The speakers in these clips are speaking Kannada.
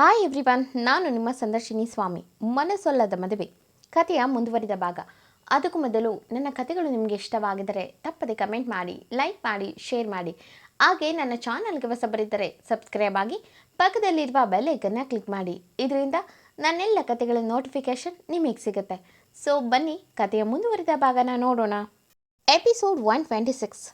ಹಾಯ್ ಎವ್ರಿವನ್ ನಾನು ನಿಮ್ಮ ಸಂದರ್ಶಿನಿ ಸ್ವಾಮಿ. ಮನಸ್ಸೊಲ್ಲದ ಮದುವೆ. ಕಥೆಯ ಮುಂದುವರಿದ ಭಾಗ. ಅದಕ್ಕೂ ಮೊದಲು ನನ್ನ ಕಥೆಗಳು ನಿಮಗೆ ಇಷ್ಟವಾಗಿದ್ದರೆ ತಪ್ಪದೆ ಕಮೆಂಟ್ ಮಾಡಿ, ಲೈಕ್ ಮಾಡಿ, ಶೇರ್ ಮಾಡಿ. ಹಾಗೆ ನನ್ನ ಚಾನಲ್ಗೆ ಹೊಸಬರಿದ್ದರೆ ಸಬ್ಸ್ಕ್ರೈಬ್ ಆಗಿ, ಪಕ್ಕದಲ್ಲಿರುವ ಬೆಲ್ಲೈಕನ್ನ ಕ್ಲಿಕ್ ಮಾಡಿ. ಇದರಿಂದ ನನ್ನೆಲ್ಲ ಕಥೆಗಳ ನೋಟಿಫಿಕೇಶನ್ ನಿಮಗೆ ಸಿಗುತ್ತೆ. ಸೊ ಬನ್ನಿ, ಕಥೆಯ ಮುಂದುವರಿದ ಭಾಗನ ನೋಡೋಣ. ಎಪಿಸೋಡ್ ಒನ್ ಟ್ವೆಂಟಿ ಸಿಕ್ಸ್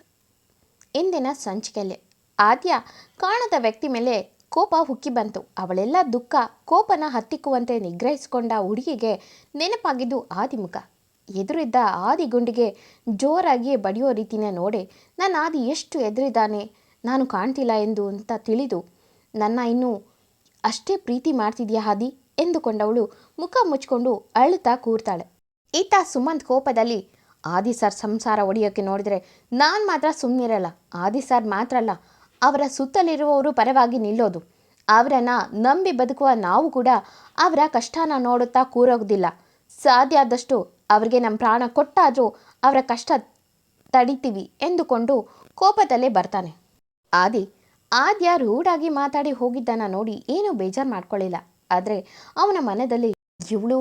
ಇಂದಿನ ಸಂಚಿಕೆಯಲ್ಲಿ. ಆದ್ಯ, ಕಾಣದ ವ್ಯಕ್ತಿ ಮೇಲೆ ಕೋಪ ಹುಕ್ಕಿ ಬಂತು. ಅವಳೆಲ್ಲ ದುಃಖ ಕೋಪನ ಹತ್ತಿಕ್ಕುವಂತೆ ನಿಗ್ರಹಿಸಿಕೊಂಡ ಹುಡುಗಿಗೆ ನೆನಪಾಗಿದ್ದು ಆದಿಮುಖ. ಎದುರಿದ್ದ ಆದಿ ಗುಂಡಿಗೆ ಜೋರಾಗಿ ಬಡಿಯೋ ರೀತಿನ ನೋಡಿ, ನನ್ನ ಆದಿ ಎಷ್ಟು ಎದುರಿದ್ದಾನೆ, ನಾನು ಕಾಣ್ತಿಲ್ಲ ಎಂದು ಅಂತ ತಿಳಿದು, ನನ್ನ ಇನ್ನೂ ಅಷ್ಟೇ ಪ್ರೀತಿ ಮಾಡ್ತಿದ್ಯಾ ಹಾದಿ ಎಂದುಕೊಂಡವಳು ಮುಖ ಮುಚ್ಕೊಂಡು ಅಳುತ್ತಾ ಕೂರ್ತಾಳೆ. ಈತ ಸುಮಂತ್ ಕೋಪದಲ್ಲಿ, ಆದಿ ಸರ್, ಸಂಸಾರ ಒಡೆಯೋಕ್ಕೆ ನೋಡಿದರೆ ನಾನು ಮಾತ್ರ ಸುಮ್ಮನಿರಲ್ಲ ಆದಿ ಸರ್ ಮಾತ್ರ ಅಲ್ಲ ಅವರ ಸುತ್ತಲಿರುವವರು ಪರವಾಗಿ ನಿಲ್ಲೋದು. ಅವರನ್ನು ನಂಬಿ ಬದುಕುವ ನಾವು ಕೂಡ ಅವರ ಕಷ್ಟನ ನೋಡುತ್ತಾ ಕೂರೋಗೋದಿಲ್ಲ ಸಾಧ್ಯ ಆದಷ್ಟು ಅವರಿಗೆ ನಮ್ಮ ಪ್ರಾಣ ಕೊಟ್ಟಾದರೂ ಅವರ ಕಷ್ಟ ತಡಿತೀವಿ ಎಂದುಕೊಂಡು ಕೋಪದಲ್ಲೇ ಬರ್ತಾನೆ. ಆದಿ, ಆದ್ಯ ರೂಢಾಗಿ ಮಾತಾಡಿ ಹೋಗಿದ್ದನ್ನ ನೋಡಿ ಏನೂ ಬೇಜಾರು ಮಾಡ್ಕೊಳ್ಳಿಲ್ಲ ಆದರೆ ಅವನ ಮನದಲ್ಲಿ ಇವಳು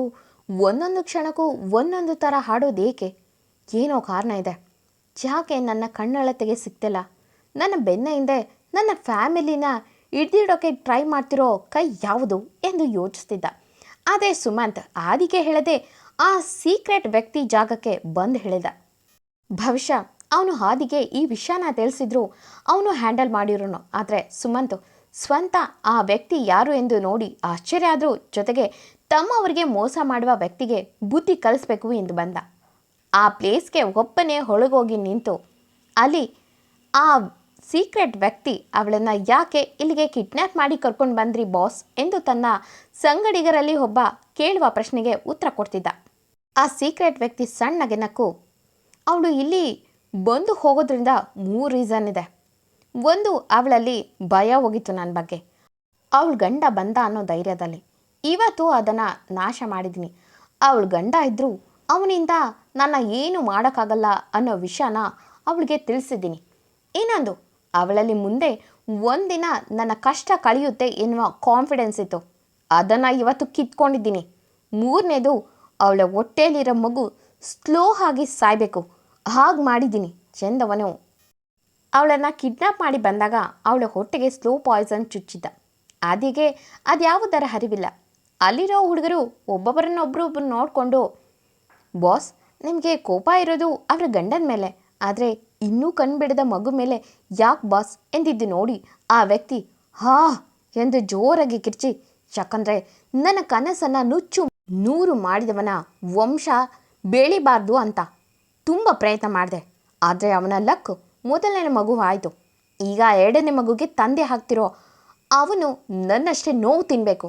ಒಂದೊಂದು ಕ್ಷಣಕ್ಕೂ ಒಂದೊಂದು ಥರ ಹಾಡೋದೇಕೆ? ಏನೋ ಕಾರಣ ಇದೆ. ಯಾಕೆ ನನ್ನ ಕಣ್ಣಳತೆಗೆ ಸಿಗ್ತಿಲ್ಲ ನನ್ನ ಬೆನ್ನ ಹಿಂದೆ ನನ್ನ ಫ್ಯಾಮಿಲಿನ ಹಿಡ್ದಿಡೋಕೆ ಟ್ರೈ ಮಾಡ್ತಿರೋ ಕೈ ಯಾವುದು ಎಂದು ಯೋಚಿಸ್ತಿದ್ದ. ಅದೇ ಸುಮಂತ್ ಆದಿಗೆ ಹೇಳದೆ ಆ ಸೀಕ್ರೆಟ್ ವ್ಯಕ್ತಿ ಜಾಗಕ್ಕೆ ಬಂದು ಹೇಳಿದ. ಭವಿಷ್ಯ, ಅವನು ಹಾದಿಗೆ ಈ ವಿಷಯನ ತಿಳಿಸಿದ್ರು, ಅವನು ಹ್ಯಾಂಡಲ್ ಮಾಡಿರೋನು. ಆದರೆ ಸುಮಂತ್, ಸ್ವಂತ ಆ ವ್ಯಕ್ತಿ ಯಾರು ಎಂದು ನೋಡಿ ಆಶ್ಚರ್ಯ ಆದರೂ ಜೊತೆಗೆ ತಮ್ಮವರಿಗೆ ಮೋಸ ಮಾಡುವ ವ್ಯಕ್ತಿಗೆ ಬುದ್ಧಿ ಕಲಿಸ್ಬೇಕು ಎಂದು ಬಂದ. ಆ ಪ್ಲೇಸ್ಗೆ ಒಬ್ಬನೇ ಹೊಳಗೋಗಿ ನಿಂತು, ಅಲ್ಲಿ ಆ ಸೀಕ್ರೆಟ್ ವ್ಯಕ್ತಿ ಅವಳನ್ನು ಯಾಕೆ ಇಲ್ಲಿಗೆ ಕಿಡ್ನ್ಯಾಪ್ ಮಾಡಿ ಕರ್ಕೊಂಡು ಬಂದ್ರಿ, ಬಾಸ್? ಎಂದು ತನ್ನ ಸಂಗಡಿಗರಲ್ಲಿ ಒಬ್ಬ ಕೇಳುವ ಪ್ರಶ್ನೆಗೆ ಉತ್ತರ ಕೊಡ್ತಿದ್ದ. ಆ ಸೀಕ್ರೆಟ್ ವ್ಯಕ್ತಿ ಸಣ್ಣಗೆ ನಕ್ಕು, ಅವಳು ಇಲ್ಲಿ ಬಂದು ಹೋಗೋದ್ರಿಂದ ಮೂರು ರೀಸನ್ ಇದೆ. ಒಂದು, ಅವಳಲ್ಲಿ ಭಯ ಹೋಗಿತ್ತು ನನ್ನ ಬಗ್ಗೆ. ಅವಳು ಗಂಡ ಬಂದ ಅನ್ನೋ ಧೈರ್ಯದಲ್ಲಿ. ಇವತ್ತು ಅದನ್ನು ನಾಶ ಮಾಡಿದ್ದೀನಿ ಅವಳು ಗಂಡ ಇದ್ದರೂ ಅವನಿಂದ ನನ್ನ ಏನು ಮಾಡೋಕ್ಕಾಗಲ್ಲ ಅನ್ನೋ ವಿಷಯನ ಅವಳಿಗೆ ತಿಳಿಸಿದ್ದೀನಿ. ಇನ್ನೊಂದು ಅವಳಲ್ಲಿ ಮುಂದೆ ಒಂದಿನ ನನ್ನ ಕಷ್ಟ ಕಳೆಯುತ್ತೆ ಎನ್ನುವ ಕಾನ್ಫಿಡೆನ್ಸ್ ಇತ್ತು. ಅದನ್ನು ಇವತ್ತು ಕಿತ್ಕೊಂಡಿದ್ದೀನಿ. ಮೂರನೇದು ಅವಳ ಹೊಟ್ಟೆಯಲ್ಲಿರೋ ಮಗು ಸ್ಲೋ ಆಗಿ ಸಾಯಬೇಕು. ಹಾಗೆ ಮಾಡಿದ್ದೀನಿ, ಚಂದವನು. ಅವಳನ್ನು ಕಿಡ್ನಾಪ್ ಮಾಡಿ ಬಂದಾಗ ಅವಳ ಹೊಟ್ಟೆಗೆ ಸ್ಲೋ ಪಾಯ್ಸನ್ ಚುಚ್ಚಿದ್ದ. ಅದಿಗೆ ಅದ್ಯಾವುದರ ಹರಿವಿಲ್ಲ ಅಲ್ಲಿರೋ ಹುಡುಗರು ಒಬ್ಬೊಬ್ಬರನ್ನೊಬ್ಬರೊಬ್ಬರು ನೋಡಿಕೊಂಡು ಬಾಸ್ ನಿಮಗೆ ಕೋಪ ಇರೋದು ಅವರ ಗಂಡನ ಮೇಲೆ. ಆದರೆ ಇನ್ನೂ ಕಣ್ಬಿಡದ ಮಗು ಮೇಲೆ ಯಾಕೆ ಬಾಸ್ ಎಂದಿದ್ದು ನೋಡಿ ಆ ವ್ಯಕ್ತಿ, ಹಾ ಎಂದು ಜೋರಾಗಿ ಕಿರ್ಚಿ, ಯಾಕಂದರೆ ನನ್ನ ಕನಸನ್ನು ನುಚ್ಚು ನೂರು ಮಾಡಿದವನ ವಂಶ ಬೆಳಿಬಾರ್ದು ಅಂತ ತುಂಬ ಪ್ರಯತ್ನ ಮಾಡಿದೆ. ಆದರೆ ಅವನ ಲಕ್ ಮೊದಲನೇ ಮಗು ಆಯಿತು. ಈಗ ಎರಡನೇ ಮಗುಗೆ ತಂದೆ ಹಾಕ್ತಿರೋ ಅವನು ನನ್ನಷ್ಟೇ ನೋವು ತಿನ್ನಬೇಕು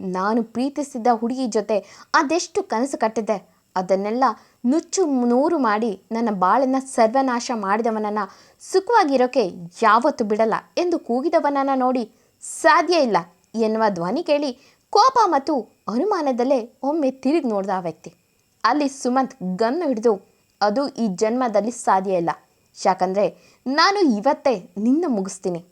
ನಾನು ಪ್ರೀತಿಸಿದ್ದ ಹುಡುಗಿ ಜೊತೆ ಅದೆಷ್ಟು ಕನಸು ಕಟ್ಟಿದ್ದೆ. ಅದನ್ನೆಲ್ಲ ನುಚ್ಚು ನೂರು ಮಾಡಿ ನನ್ನ ಬಾಳನ್ನು ಸರ್ವನಾಶ ಮಾಡಿದವನನ್ನು ಸುಖವಾಗಿರೋಕೆ ಯಾವತ್ತು ಬಿಡಲ್ಲ ಎಂದು ಕೂಗಿದವನನ್ನು ನೋಡಿ ಸಾಧ್ಯ ಇಲ್ಲ ಎನ್ನುವ ಧ್ವನಿ ಕೇಳಿ ಕೋಪ ಮತ್ತು ಅನುಮಾನದಲ್ಲೇ ಒಮ್ಮೆ ತಿರುಗಿ ನೋಡಿದ ಆ ವ್ಯಕ್ತಿ. ಅಲ್ಲಿ ಸುಮಂತ್ ಗನ್ನು ಹಿಡಿದು, ಅದು ಈ ಜನ್ಮದಲ್ಲಿ ಸಾಧ್ಯ ಇಲ್ಲ. ಯಾಕಂದರೆ ನಾನು ಇವತ್ತೇ ನಿನ್ನ ಮುಗಿಸ್ತೀನಿ.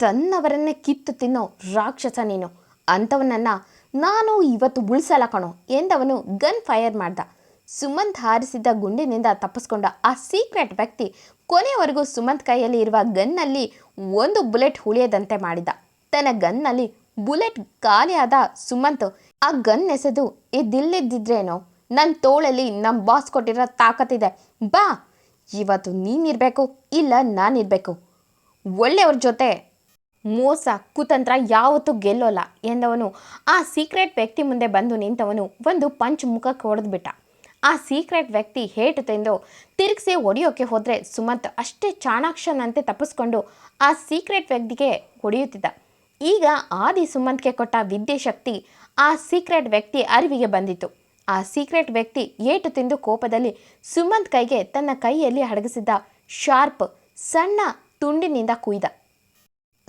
ತನ್ನವರನ್ನೇ ಕಿತ್ತು ತಿನ್ನೋ ರಾಕ್ಷಸ ನೀನು. ಅಂಥವನನ್ನು ನಾನು ಇವತ್ತು ಉಳಿಸಲ್ಲ ಕಣೋ ಎಂದವನು ಗನ್ ಫೈರ್ ಮಾಡ್ದ. ಸುಮಂತ್ ಹಾರಿಸಿದ್ದ ಗುಂಡಿನಿಂದ ತಪ್ಪಿಸ್ಕೊಂಡ ಆ ಸೀಕ್ರೆಟ್ ವ್ಯಕ್ತಿ ಕೊನೆಯವರೆಗೂ ಸುಮಂತ್ ಕೈಯಲ್ಲಿ ಇರುವ ಗನ್ನಲ್ಲಿ ಒಂದು ಬುಲೆಟ್ ಉಳಿಯದಂತೆ ಮಾಡಿದ. ತನ್ನ ಗನ್ನಲ್ಲಿ ಬುಲೆಟ್ ಖಾಲಿಯಾದ ಸುಮಂತ್ ಆ ಗನ್ ಎಸೆದು ಇದಿಲ್ಲದಿದ್ರೇನೋ ನನ್ನ ತೋಳಲ್ಲಿ ನಮ್ಮ ಬಾಸ್ ಕೊಟ್ಟಿರೋ ತಾಕತ್ತಿದೆ. ಬಾ, ಇವತ್ತು ನೀನಿರಬೇಕು ಇಲ್ಲ ನಾನಿರಬೇಕು ಒಳ್ಳೆಯವ್ರ ಜೊತೆ ಮೋಸ, ಕುತಂತ್ರ ಯಾವತ್ತೂ ಗೆಲ್ಲೋಲ್ಲ ಎಂದವನು. ಆ ಸೀಕ್ರೆಟ್ ವ್ಯಕ್ತಿ ಮುಂದೆ ಬಂದು ನಿಂತವನು ಒಂದು ಪಂಚ್ ಮುಖಕ್ಕೆ ಹೊಡೆದ್ಬಿಟ್ಟ ಆ ಸೀಕ್ರೆಟ್ ವ್ಯಕ್ತಿ ಹೇಟು ತಿಂದು, ತಿರುಗಿಸಿ ಹೊಡೆಯೋಕ್ಕೆ ಹೋದರೆ ಸುಮಂತ್ ಅಷ್ಟೇ ಚಾಣಾಕ್ಷನಂತೆ ತಪ್ಪಿಸ್ಕೊಂಡು ಆ ಸೀಕ್ರೆಟ್ ವ್ಯಕ್ತಿಗೆ ಹೊಡೆಯುತ್ತಿದ್ದ. ಈಗ ಆದಿ ಸುಮಂತ್ಗೆ ಕೊಟ್ಟ ವಿದ್ಯೆ ಶಕ್ತಿ ಆ ಸೀಕ್ರೆಟ್ ವ್ಯಕ್ತಿ ಅರಿವಿಗೆ ಬಂದಿತ್ತು. ಆ ಸೀಕ್ರೆಟ್ ವ್ಯಕ್ತಿ ಏಟು ತಿಂದು ಕೋಪದಲ್ಲಿ ಸುಮಂತ್ ಕೈಗೆ ತನ್ನ ಕೈಯಲ್ಲಿ ಅಡಗಿಸಿದ್ದ ಶಾರ್ಪ್ ಸಣ್ಣ ತುಂಡಿನಿಂದ ಕುಯ್ದ.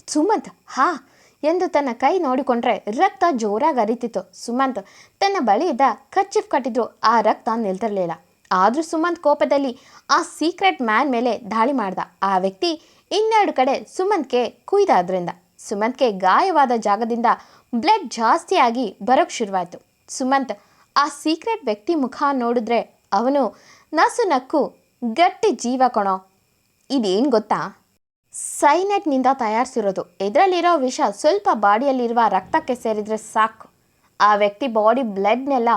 ಸುಮಂತ್, ಹಾ, ಎಂದು ತನ್ನ ಕೈ ನೋಡಿಕೊಂಡ್ರೆ ರಕ್ತ ಜೋರಾಗಿ ಅರಿತಿತ್ತು ಸುಮಂತ್ ತನ್ನ ಬಳಿ ಇದ್ದ ಕಚ್ಚಿಫ್ ಕಟ್ಟಿದ್ರು. ಆ ರಕ್ತ ನಿಲ್ತಿರಲಿಲ್ಲ. ಆದರೂ ಸುಮಂತ್ ಕೋಪದಲ್ಲಿ ಆ ಸೀಕ್ರೆಟ್ ಮ್ಯಾನ್ ಮೇಲೆ ದಾಳಿ ಮಾಡ್ದ. ಆ ವ್ಯಕ್ತಿ ಇನ್ನೆರಡು ಕಡೆ ಸುಮಂತ್ಗೆ ಕುಯ್ದ ಅದರಿಂದ ಸುಮಂತ್ಗೆ ಗಾಯವಾದ ಜಾಗದಿಂದ ಬ್ಲಡ್ ಜಾಸ್ತಿಯಾಗಿ ಬರೋಕ್ಕೆ ಶುರುವಾಯಿತು. ಸುಮಂತ್ ಆ ಸೀಕ್ರೆಟ್ ವ್ಯಕ್ತಿ ಮುಖ ನೋಡಿದ್ರೆ ಅವನು ನಸು ನಕ್ಕು ಗಟ್ಟಿ ಜೀವ ಕೊಣೋ. ಇದೇನು ಗೊತ್ತಾ? ಸೈನೆಟ್ನಿಂದ ತಯಾರಿಸಿರೋದು. ಇದರಲ್ಲಿರೋ ವಿಷ ಸ್ವಲ್ಪ ಬಾಡಿಯಲ್ಲಿರುವ ರಕ್ತಕ್ಕೆ ಸೇರಿದರೆ ಸಾಕು. ಆ ವ್ಯಕ್ತಿ ಬಾಡಿ ಬ್ಲಡ್ನೆಲ್ಲ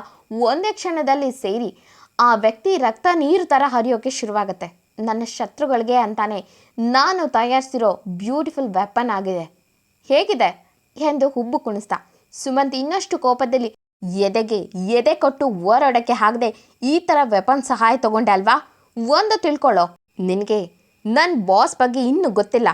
ಒಂದೇ ಕ್ಷಣದಲ್ಲಿ ಸೇರಿ ಆ ವ್ಯಕ್ತಿ ರಕ್ತ ನೀರು ಥರ ಹರಿಯೋಕ್ಕೆ ಶುರುವಾಗುತ್ತೆ. ನನ್ನ ಶತ್ರುಗಳಿಗೆ ಅಂತಾನೆ ನಾನು ತಯಾರಿಸಿರೋ ಬ್ಯೂಟಿಫುಲ್ ವೆಪನ್ ಆಗಿದೆ. ಹೇಗಿದೆ? ಎಂದು ಹುಬ್ಬು ಕುಣಿಸ್ತಾ. ಸುಮಂತ್ ಇನ್ನಷ್ಟು ಕೋಪದಲ್ಲಿ, ಎದೆಗೆ ಎದೆ ಕೊಟ್ಟು ಓರಾಡಕ್ಕೆ ಆಗದೆ ಈ ಥರ ವೆಪನ್ ಸಹಾಯ ತಗೊಂಡೆ ಅಲ್ವಾ? ಒಂದು ತಿಳ್ಕೊಳ್ಳೋ ನಿನಗೆ ನನ್ನ ಬಾಸ್ ಬಗ್ಗೆ ಇನ್ನೂ ಗೊತ್ತಿಲ್ಲ.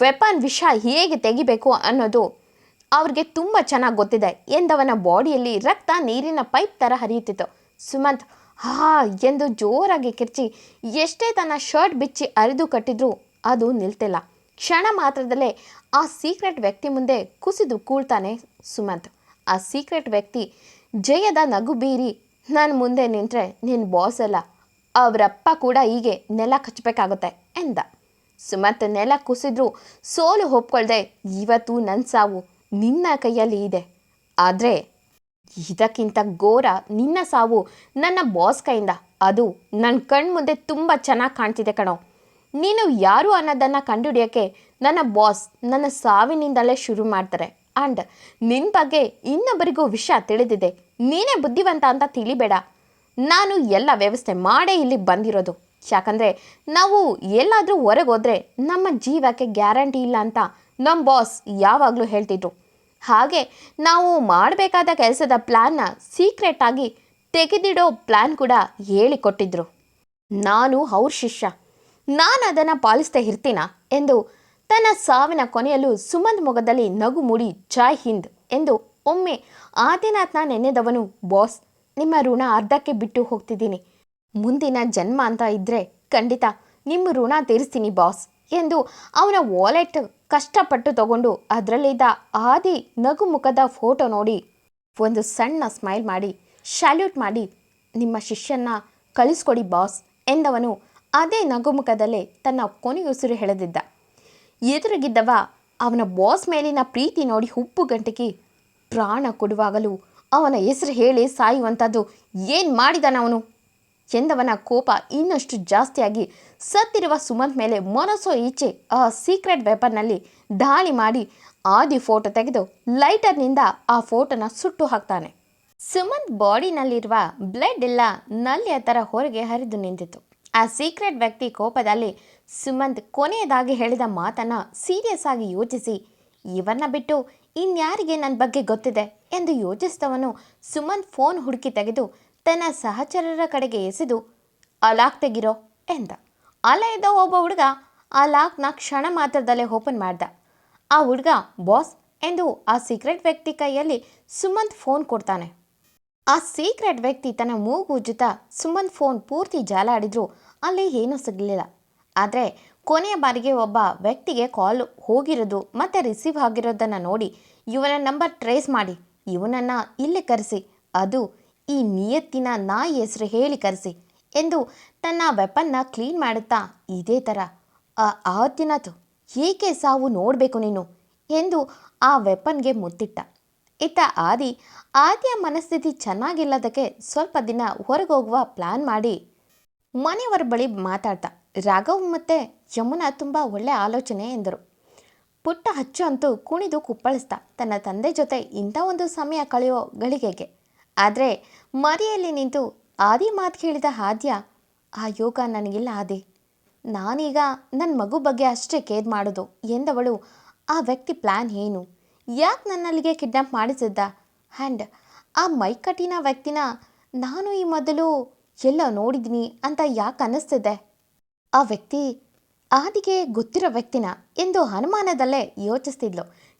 ವೆಪನ್ ವಿಷ ಹೇಗೆ ತೆಗಿಬೇಕು ಅನ್ನೋದು ಅವ್ರಿಗೆ ತುಂಬ ಚೆನ್ನಾಗಿ ಗೊತ್ತಿದೆ. ಎಂದವನ ಬಾಡಿಯಲ್ಲಿ ರಕ್ತ, ನೀರಿನ ಪೈಪ್ ಥರ ಹರಿಯುತ್ತಿತ್ತು. ಸುಮಂತ್, ಹಾ ಎಂದು ಜೋರಾಗಿ ಕಿರ್ಚಿ ಎಷ್ಟೇ ತನ್ನ ಶರ್ಟ್ ಬಿಚ್ಚಿ ಅರಿದು ಕಟ್ಟಿದ್ರೂ ಅದು ನಿಲ್ತಿಲ್ಲ. ಕ್ಷಣ ಮಾತ್ರದಲ್ಲೇ ಆ ಸೀಕ್ರೆಟ್ ವ್ಯಕ್ತಿ ಮುಂದೆ ಕುಸಿದು ಕೂಳ್ತಾನೆ ಸುಮಂತ್. ಆ ಸೀಕ್ರೆಟ್ ವ್ಯಕ್ತಿ, ಜಯದ ನಗು ಬೀರಿ, ನಾನು ಮುಂದೆ ನಿಂತರೆ ನಿನ್ನ ಬಾಸ್ ಅಲ್ಲ. ಅವರಪ್ಪ ಕೂಡ ಹೀಗೆ ನೆಲ ಕಚ್ಚಬೇಕಾಗುತ್ತೆ. ಎಂದ. ಸುಮಂತ್ ನೆಲ ಕುಸಿದ್ರು. ಸೋಲು ಒಪ್ಕೊಳ್ದೆ ಇವತ್ತು ನನ್ನ ಸಾವು ನಿನ್ನ ಕೈಯಲ್ಲಿ ಇದೆ. ಆದರೆ ಇದಕ್ಕಿಂತ ಘೋರ ನಿನ್ನ ಸಾವು ನನ್ನ ಬಾಸ್ ಕೈಯಿಂದ. ಅದು ನನ್ನ ಕಣ್ಮುಂದೆ ತುಂಬ ಚೆನ್ನಾಗಿ ಕಾಣ್ತಿದೆ ಕಣೋ. ನೀನು ಯಾರು ಅನ್ನೋದನ್ನು ಕಂಡುಹಿಡಿಯೋಕ್ಕೆ ನನ್ನ ಬಾಸ್ ನನ್ನ ಸಾವಿನಿಂದಲೇ ಶುರು ಮಾಡ್ತಾರೆ. ಆ್ಯಂಡ್ ನಿನ್ನ ಬಗ್ಗೆ ಇನ್ನೊಬ್ಬರಿಗೂ ವಿಷಯ ತಿಳಿದಿದೆ. ನೀನೇ ಬುದ್ಧಿವಂತ ಅಂತ ತಿಳಿಬೇಡ. ನಾನು ಎಲ್ಲ ವ್ಯವಸ್ಥೆ ಮಾಡೇ ಇಲ್ಲಿ ಬಂದಿರೋದು. ಯಾಕಂದರೆ ನಾವು ಎಲ್ಲಾದರೂ ಹೊರಗೋದ್ರೆ ನಮ್ಮ ಜೀವಕ್ಕೆ ಗ್ಯಾರಂಟಿ ಇಲ್ಲ ಅಂತ ನಮ್ಮ ಬಾಸ್ ಯಾವಾಗಲೂ ಹೇಳ್ತಿದ್ರು. ಹಾಗೆ ನಾವು ಮಾಡಬೇಕಾದ ಕೆಲಸದ ಪ್ಲ್ಯಾನ್ನ ಸೀಕ್ರೆಟಾಗಿ ತೆಗೆದಿಡೋ ಪ್ಲ್ಯಾನ್ ಕೂಡ ಹೇಳಿಕೊಟ್ಟಿದ್ರು. ನಾನು ಅವ್ರ ಶಿಷ್ಯ. ನಾನು ಅದನ್ನು ಪಾಲಿಸ್ತಾ ಇರ್ತೀನ ಎಂದು ತನ್ನ ಸಾವಿನ ಕೊನೆಯಲ್ಲೂ ಸುಮಂತ್ ಮೊಗದಲ್ಲಿ ನಗು ಮೂಡಿ ಜಾಯ್ ಹಿಂದ್ ಎಂದು ಒಮ್ಮೆ ಆದಿನಾಥ್ನ ನೆನೆದವನು ಬಾಸ್ ನಿಮ್ಮ ಋಣ ಅರ್ಧಕ್ಕೆ ಬಿಟ್ಟು ಹೋಗ್ತಿದ್ದೀನಿ. ಮುಂದಿನ ಜನ್ಮ ಅಂತ ಇದ್ದರೆ ಖಂಡಿತ ನಿಮ್ಮ ಋಣ ತೀರಿಸ್ತೀನಿ, ಬಾಸ್ ಎಂದು ಅವನ ವಾಲೆಟ್ ಕಷ್ಟಪಟ್ಟು ತಗೊಂಡು ಅದರಲ್ಲಿದ್ದ ಆದಿ ನಗುಮುಖದ ಫೋಟೋ ನೋಡಿ ಒಂದು ಸಣ್ಣ ಸ್ಮೈಲ್ ಮಾಡಿ ಶಾಲ್ಯೂಟ್ ಮಾಡಿ, ನಿಮ್ಮ ಶಿಷ್ಯನ್ನ ಕಳಿಸ್ಕೊಡಿ, ಬಾಸ್ ಎಂದವನು ಅದೇ ನಗುಮುಖದಲ್ಲೇ ತನ್ನ ಕೊನೆಯುಸಿರು ಹೇಳದಿದ್ದ ಎದುರುಗಿದ್ದವ ಅವನ ಬಾಸ್ ಮೇಲಿನ ಪ್ರೀತಿ ನೋಡಿ ಹುಪ್ಪು ಗಂಟಿಗೆ ಪ್ರಾಣ ಕೊಡುವಾಗಲೂ ಅವನ ಹೆಸರು ಹೇಳಿ ಸಾಯುವಂಥದ್ದು ಏನು ಮಾಡಿದಾನ ಅವನು ಎಂದವನ ಕೋಪ ಇನ್ನಷ್ಟು ಜಾಸ್ತಿಯಾಗಿ ಸತ್ತಿರುವ ಸುಮಂತ್ ಮೇಲೆ ಮನಸ್ಸೋ ಈಚೆ ಆ ಸೀಕ್ರೆಟ್ ವೆಪನ್ನಲ್ಲಿ ದಾಳಿ ಮಾಡಿ ಆದಿ ಫೋಟೋ ತೆಗೆದು ಲೈಟರ್ನಿಂದ ಆ ಫೋಟೋನ ಸುಟ್ಟು ಹಾಕ್ತಾನೆ. ಸುಮಂತ್ ಬಾಡಿನಲ್ಲಿರುವ ಬ್ಲಡ್ ಎಲ್ಲ ನಲ್ಲಿಯ ಥರ ಹೊರಗೆ ಹರಿದು ನಿಂತಿತ್ತು. ಆ ಸೀಕ್ರೆಟ್ ವ್ಯಕ್ತಿ ಕೋಪದಲ್ಲಿ ಸುಮಂತ್ ಕೊನೆಯದಾಗಿ ಹೇಳಿದ ಮಾತನ್ನು ಸೀರಿಯಸ್ ಆಗಿ ಯೋಚಿಸಿ, ಇವನ್ನ ಬಿಟ್ಟು ಇನ್ಯಾರಿಗೆ ನನ್ನ ಬಗ್ಗೆ ಗೊತ್ತಿದೆ? ಎಂದು ಯೋಚಿಸಿದವನು ಸುಮಂತ್ ಫೋನ್ ಹುಡುಕಿ ತೆಗೆದು ತನ್ನ ಸಹಚರರ ಕಡೆಗೆ ಎಸೆದು ಅಲಾಕ್ ಲಾಕ್ ತೆಗಿರೋ ಎಂದ. ಅಲ್ಲೇ ಇದ್ದ ಒಬ್ಬ ಹುಡುಗ ಆ ಲಾಕ್ನ ಕ್ಷಣ ಮಾತ್ರದಲ್ಲೇ ಓಪನ್ ಮಾಡ್ದ. ಆ ಹುಡುಗ ಬಾಸ್ ಎಂದು ಆ ಸೀಕ್ರೆಟ್ ವ್ಯಕ್ತಿ ಕೈಯಲ್ಲಿ ಸುಮಂತ್ ಫೋನ್ ಕೊಡ್ತಾನೆ. ಆ ಸೀಕ್ರೆಟ್ ವ್ಯಕ್ತಿ ತನ್ನ ಮೂಗು ಜೊತ ಸುಮಂತ್ ಫೋನ್ ಪೂರ್ತಿ ಜಾಲಾಡಿದ್ರು ಅಲ್ಲಿ ಏನೂ ಸಿಗಲಿಲ್ಲ. ಆದರೆ ಕೊನೆಯ ಬಾರಿಗೆ ಒಬ್ಬ ವ್ಯಕ್ತಿಗೆ ಕಾಲ್ ಹೋಗಿರೋದು ಮತ್ತು ರಿಸೀವ್ ಆಗಿರೋದನ್ನು ನೋಡಿ, ಇವನ ನಂಬರ್ ಟ್ರೇಸ್ ಮಾಡಿ. ಇವನನ್ನು ಇಲ್ಲಿ ಕರೆಸಿ. ಅದು ಈ ನಿಯತ್ತಿನ ನಾಯಿ ಹೆಸರು ಹೇಳಿ ಕರೆಸಿ ಎಂದು ತನ್ನ ವೆಪನ್ನ ಕ್ಲೀನ್ ಮಾಡುತ್ತಾ ಇದೇ ಥರ ಆ ಏಕೆ ಸಾವು ನೋಡಬೇಕು ನೀನು? ಎಂದು ಆ ವೆಪನ್ಗೆ ಮುತ್ತಿಟ್ಟ ಇತ್ತ ಆದಿ, ಆದಿಯ ಮನಸ್ಥಿತಿ ಚೆನ್ನಾಗಿಲ್ಲದಕ್ಕೆ ಸ್ವಲ್ಪ ದಿನ ಹೊರಗೆ ಹೋಗುವ ಪ್ಲ್ಯಾನ್ ಮಾಡಿ ಮನೆಯವರ ಬಳಿ ಮಾತಾಡ್ತಾ, ರಾಘವ್ ಮತ್ತು ಯಮುನಾ ತುಂಬ ಒಳ್ಳೆ ಆಲೋಚನೆ, ಎಂದರು. ಪುಟ್ಟ ಹಚ್ಚು ಅಂತೂ ಕುಣಿದು ಕುಪ್ಪಳಿಸ್ತಾ, ತನ್ನ ತಂದೆ ಜೊತೆ ಇಂಥ ಒಂದು ಸಮಯ ಕಳೆಯೋ ಗಳಿಗೆಗೆ ಆದರೆ ಮರೆಯಲ್ಲಿ ನಿಂತು ಆದಿ ಮಾತು ಕೇಳಿದ ಆದ್ಯ, ಆ ಯೋಗ ನನಗಿಲ್ಲ ಆದಿ. ನಾನೀಗ ನನ್ನ ಮಗು ಬಗ್ಗೆ ಅಷ್ಟೇ ಕೇರ್ ಮಾಡೋದು ಎಂದವಳು, ಆ ವ್ಯಕ್ತಿ ಪ್ಲ್ಯಾನ್ ಏನು? ಯಾಕೆ ನನ್ನಲ್ಲಿಗೆ ಕಿಡ್ನಾಪ್ ಮಾಡಿಸಿದ್ದ? ಆ್ಯಂಡ್ ಆ ಮೈಕಟ್ಟಿನ ವ್ಯಕ್ತಿನ ನಾನು ಈ ಮೊದಲು ಎಲ್ಲ ನೋಡಿದ್ದೀನಿ ಅಂತ ಯಾಕೆ ಅನ್ನಿಸ್ತಿದೆ? ಆ ವ್ಯಕ್ತಿ ಆದಿಗೆ ಗೊತ್ತಿರೋ ವ್ಯಕ್ತಿನ ಎಂದು ಅನುಮಾನದಲ್ಲೇ ಯೋಚಿಸ್ತಿದ್ಲು.